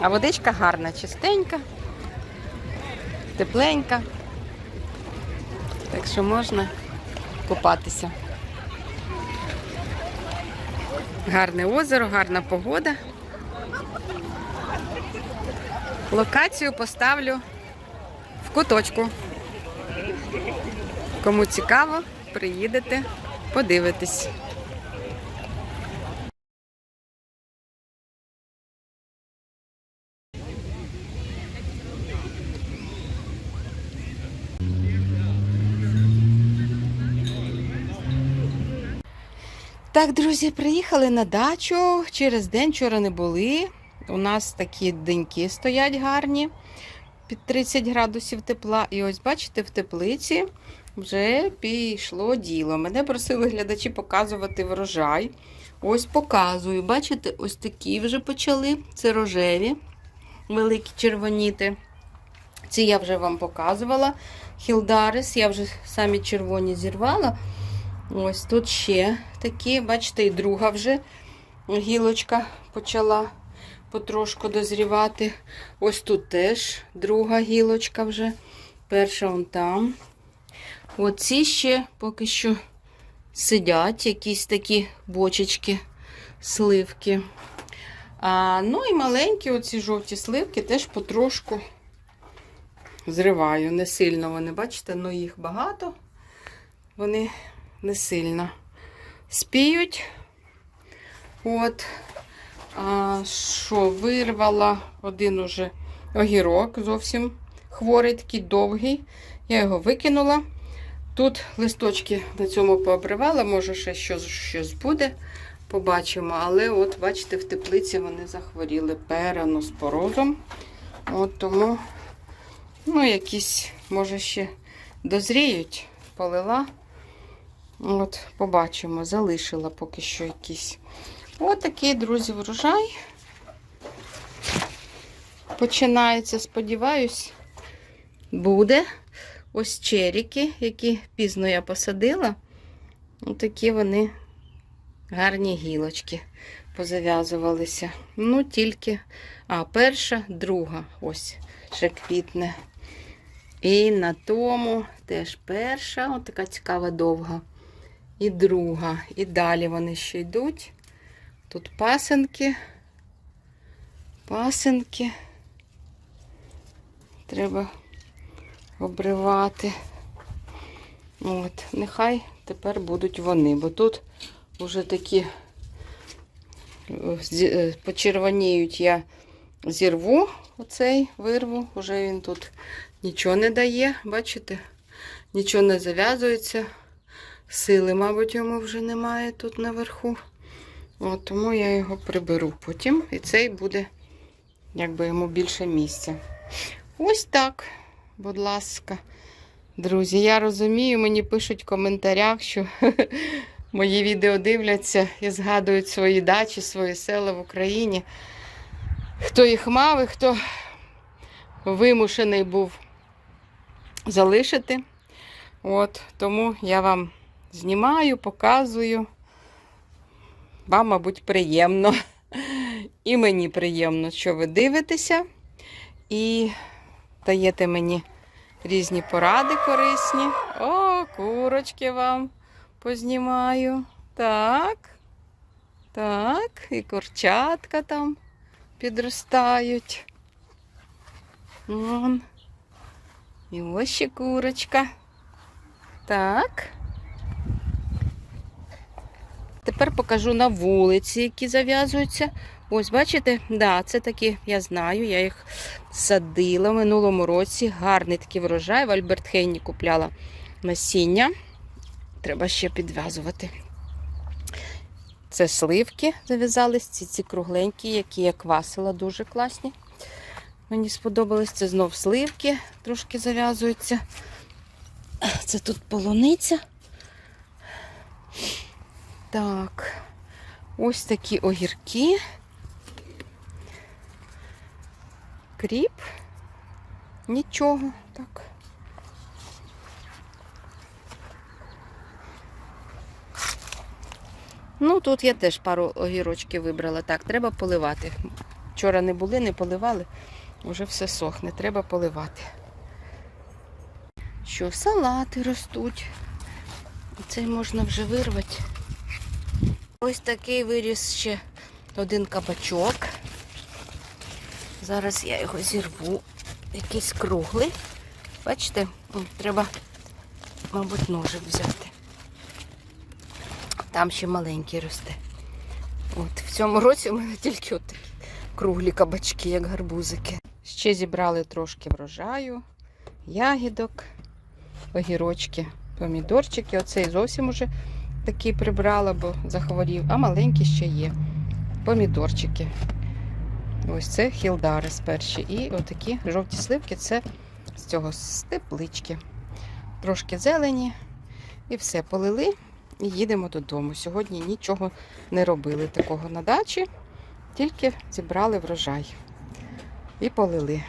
А водичка гарна, чистенька, тепленька. Так що можна купатися. Гарне озеро, гарна погода. Локацію поставлю в куточку. Кому цікаво, приїдете, подивитесь. Так, друзі, приїхали на дачу. Через день вчора не були. У нас такі деньки стоять гарні під 30 градусів тепла. І ось, бачите, в теплиці вже пішло діло. Мене просили глядачі показувати врожай. Ось показую. Бачите, ось такі вже почали. Це рожеві, великі червоніти. Ці я вже вам показувала. Хілдарис, я вже самі червоні зірвала. Ось тут ще такі, бачите, і друга вже гілочка почала потрошку дозрівати. Ось тут теж друга гілочка вже. Перша вон там. Оці ще поки що сидять, якісь такі бочечки, сливки. А, ну і маленькі оці жовті сливки теж потрошку зриваю. Не сильно вони, бачите, ну їх багато. Вони не сильно спіють. От. А, що, вирвала один уже огірок, зовсім хворий, такий довгий. Я його викинула. Тут листочки на цьому пообривала, може ще щось, щось буде. Побачимо. Але от, бачите, в теплиці вони захворіли переноспорозом. От тому, ну, якісь, може, ще дозріють, полила. От, побачимо, залишила поки що якісь. От такий, друзі, врожай. Починається, сподіваюсь, буде. Ось черіки, які пізно я посадила. Отакі вони гарні гілочки позав'язувалися. Ну, тільки, а, перша, друга, ось, ще квітне. І на тому теж перша, от така цікава довга. І друга. І далі вони ще йдуть. Тут пасенки. Пасенки. Треба обривати. От, нехай тепер будуть вони, бо тут вже такі е, почервоніють я зірву оцей вирву, вже він тут нічого не дає, бачите? Нічого не зав'язується. Сили, мабуть, йому вже немає тут наверху. От, тому я його приберу потім. І цей буде, якби йому більше місця. Ось так, будь ласка. Друзі, я розумію, мені пишуть в коментарях, що мої відео дивляться і згадують свої дачі, свої села в Україні. Хто їх мав і хто вимушений був залишити. От, тому я вам знімаю, показую. Вам, мабуть, приємно. І мені приємно, що ви дивитеся і даєте мені різні поради корисні. О, курочки вам познімаю. Так. Так, і курчатка там підростають. Вон. І ось ще курочка. Так. Тепер покажу на вулиці, які зав'язуються. Ось, бачите, да, це такі, я знаю, я їх садила в минулому році. Гарний такий врожай. В Альбертхейні купляла насіння. Треба ще підв'язувати. Це сливки зав'язались, ці, ці кругленькі, які я квасила, дуже класні. Мені сподобались. Це знов сливки, трошки зав'язуються. Це тут полуниця. Так, ось такі огірки. Кріп. Нічого, так. Ну, тут я теж пару огірочків вибрала. Так, треба поливати. Вчора не були, не поливали, вже все сохне, треба поливати. Що, салати ростуть. Цей можна вже вирвати. Ось такий виріс ще один кабачок. Зараз я його зірву. Якийсь круглий. Бачите, треба, мабуть, ножик взяти. Там ще маленький росте. От в цьому році у мене тільки от круглі кабачки, як гарбузики. Ще зібрали трошки врожаю, ягідок, огірочки, помідорчики. Оцей зовсім уже такий прибрала, бо захворів, а маленькі ще є. Помідорчики. Ось це хілдарис перші. І отакі жовті сливки це з цього з теплички. Трошки зелені. І все, полили і їдемо додому. Сьогодні нічого не робили такого на дачі, тільки зібрали врожай і полили.